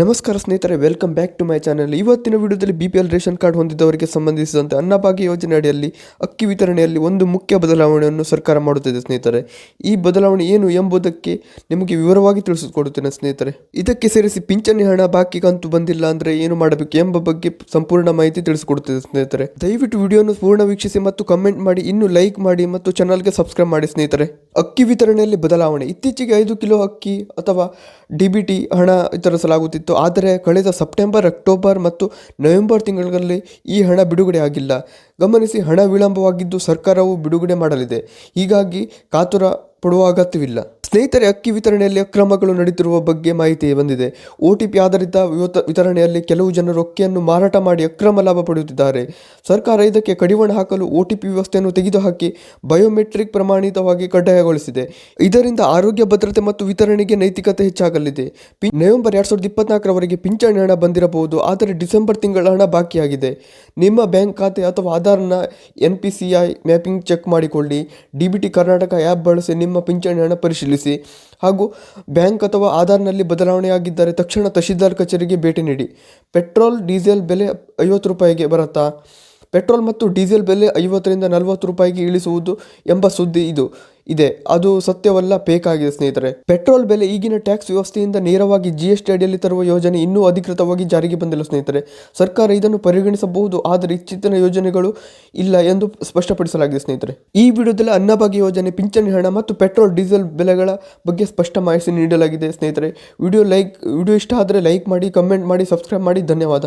ನಮಸ್ಕಾರ ಸ್ನೇಹಿತರೆ welcome back to my channel ಇವತ್ತಿನ ವಿಡಿಯೋದಲ್ಲಿ B P L ration card ಹೊಂದಿದವರಿಗೆ ಸಂಬಂಧಿಸಿದಂತೆ ಅನ್ನಭಾಗ್ಯ ಯೋಜನೆ ಅಡಿಯಲ್ಲಿ ಅಕ್ಕಿ ವಿತರಣೆಯಲ್ಲಿ ಒಂದು ಮುಖ್ಯ ಬದಲಾವಣೆಯನ್ನು ಸರ್ಕಾರ ಮಾಡುತ್ತಿದೆ ಸ್ನೇಹಿತರೆ. ಈ ಬದಲಾವಣೆ ಏನು ಎಂಬುದಕ್ಕೆ ನಿಮಗೆ ವಿವರವಾಗಿ ತಿಳಿಸಿಕೊಡುತ್ತೇನೆ ಸ್ನೇಹಿತರೆ. ಇದಕ್ಕೆ ಸೇರಿಸಿ ಪಿಂಚಣಿ ಹಣ ಬಾಕಿ ಕಂತು ಬಂದಿಲ್ಲ ಅಂದರೆ ಏನು ಮಾಡಬೇಕು ಎಂಬ ಬಗ್ಗೆ ಸಂಪೂರ್ಣ ಮಾಹಿತಿ ತಿಳಿಸಿಕೊಡುತ್ತದೆ ಸ್ನೇಹಿತರೆ. ದಯವಿಟ್ಟು ವಿಡಿಯೋನು ಪೂರ್ಣ ವೀಕ್ಷಿಸಿ ಮತ್ತು ಕಮೆಂಟ್ ಮಾಡಿ, ಇನ್ನು ಲೈಕ್ ಮಾಡಿ ಮತ್ತು ಚಾನಲ್ಗೆ ಸಬ್ಸ್ಕ್ರೈಬ್ ಮಾಡಿ ಸ್ನೇಹಿತರೆ. ಅಕ್ಕಿ ವಿತರಣೆಯಲ್ಲಿ ಬದಲಾವಣೆ. ಇತ್ತೀಚೆಗೆ ಐದು ಕಿಲೋ ಅಕ್ಕಿ ಅಥವಾ ಡಿ ಬಿ ಟಿ ಹಣ ಆದರೆ ಕಳೆದ ಸೆಪ್ಟೆಂಬರ್, ಅಕ್ಟೋಬರ್ ಮತ್ತು ನವೆಂಬರ್ ತಿಂಗಳಲ್ಲಿ ಈ ಹಣ ಬಿಡುಗಡೆ ಆಗಿಲ್ಲ. ಗಮನಿಸಿ, ಹಣ ವಿಳಂಬವಾಗಿದ್ದು ಸರ್ಕಾರವು ಬಿಡುಗಡೆ ಮಾಡಲಿದೆ. ಹೀಗಾಗಿ ಕಾತುರ ಪಡುವ ಅಗತ್ಯವಿಲ್ಲ. ಸ್ನೇಹಿತರೆ, ಅಕ್ಕಿ ವಿತರಣೆಯಲ್ಲಿ ಅಕ್ರಮಗಳು ನಡೆದಿರುವ ಬಗ್ಗೆ ಮಾಹಿತಿ ಬಂದಿದೆ. ಒ ಟಿ ಪಿ ಆಧಾರಿತ ವಿತರಣೆಯಲ್ಲಿ ಕೆಲವು ಜನರು ಅಕ್ಕಿಯನ್ನು ಮಾರಾಟ ಮಾಡಿ ಅಕ್ರಮ ಲಾಭ ಪಡೆಯುತ್ತಿದ್ದಾರೆ. ಸರ್ಕಾರ ಇದಕ್ಕೆ ಕಡಿವಾಣ ಹಾಕಲು ಒ ಟಿ ಪಿ ವ್ಯವಸ್ಥೆಯನ್ನು ತೆಗೆದುಹಾಕಿ ಬಯೋಮೆಟ್ರಿಕ್ ಪ್ರಮಾಣಿತವಾಗಿ ಕಡ್ಡಾಯಗೊಳಿಸಿದೆ. ಇದರಿಂದ ಆರೋಗ್ಯ ಭದ್ರತೆ ಮತ್ತು ವಿತರಣೆಗೆ ನೈತಿಕತೆ ಹೆಚ್ಚಾಗಲಿದೆ. ನವೆಂಬರ್ ಎರಡ್ ಸಾವಿರದ ಇಪ್ಪತ್ನಾಲ್ಕರವರೆಗೆ ಪಿಂಚಣಿ ಹಣ ಬಂದಿರಬಹುದು, ಆದರೆ ಡಿಸೆಂಬರ್ ತಿಂಗಳ ಹಣ ಬಾಕಿಯಾಗಿದೆ. ನಿಮ್ಮ ಬ್ಯಾಂಕ್ ಖಾತೆ ಅಥವಾ ಆಧಾರ್ನ N P C I mapping check ಮಾಡಿಕೊಳ್ಳಿ. D B T Karnataka app ಬಳಸಿ ನಿಮ್ಮ ಪಿಂಚಣಿ ಹಣ ಪರಿಶೀಲಿಸಿ ಹಾಗೂ ಬ್ಯಾಂಕ್ ಅಥವಾ ಆಧಾರ್ನಲ್ಲಿ ಬದಲಾವಣೆಯಾಗಿದ್ದರೆ ತಕ್ಷಣ ತಹಶೀಲ್ದಾರ್ ಕಚೇರಿಗೆ ಭೇಟಿ ನೀಡಿ. ಪೆಟ್ರೋಲ್, ಡೀಸೆಲ್ ಬೆಲೆ ಐವತ್ತು ರೂಪಾಯಿಗೆ ಬರುತ್ತಾ? ಪೆಟ್ರೋಲ್ ಮತ್ತು ಡೀಸೆಲ್ ಬೆಲೆ ಐವತ್ತರಿಂದ ನಲವತ್ತು ರೂಪಾಯಿಗೆ ಇಳಿಸುವುದು ಎಂಬ ಸುದ್ದಿ ಇದು. ಇದೆ. ಅದು ಸತ್ಯವಲ್ಲ, ಬೇಕಾಗಿದೆ ಸ್ನೇಹಿತರೆ. ಪೆಟ್ರೋಲ್ ಬೆಲೆ ಈಗಿನ ಟ್ಯಾಕ್ಸ್ ವ್ಯವಸ್ಥೆಯಿಂದ ನೇರವಾಗಿ ಜಿ ಎಸ್ ಟಿ ಅಡಿಯಲ್ಲಿ ತರುವ ಯೋಜನೆ ಇನ್ನೂ ಅಧಿಕೃತವಾಗಿ ಜಾರಿಗೆ ಬಂದಿಲ್ಲ ಸ್ನೇಹಿತರೆ. ಸರ್ಕಾರ ಇದನ್ನು ಪರಿಗಣಿಸಬಹುದು, ಆದರೆ ಇತ್ತೀಚಿನ ಯೋಜನೆಗಳು ಇಲ್ಲ ಎಂದು ಸ್ಪಷ್ಟಪಡಿಸಲಾಗಿದೆ ಸ್ನೇಹಿತರೆ. ಈ ವಿಡಿಯೋದಲ್ಲಿ ಅನ್ನಭಾಗ್ಯ ಯೋಜನೆ, ಪಿಂಚಣಿ ಹಣ ಮತ್ತು ಪೆಟ್ರೋಲ್, ಡೀಸೆಲ್ ಬೆಲೆಗಳ ಬಗ್ಗೆ ಸ್ಪಷ್ಟ ಮಾಹಿತಿ ನೀಡಲಾಗಿದೆ ಸ್ನೇಹಿತರೆ. ವಿಡಿಯೋ ಲೈಕ್, ವಿಡಿಯೋ ಇಷ್ಟ ಆದರೆ ಲೈಕ್ ಮಾಡಿ, ಕಮೆಂಟ್ ಮಾಡಿ, ಸಬ್ಸ್ಕ್ರೈಬ್ ಮಾಡಿ. ಧನ್ಯವಾದ.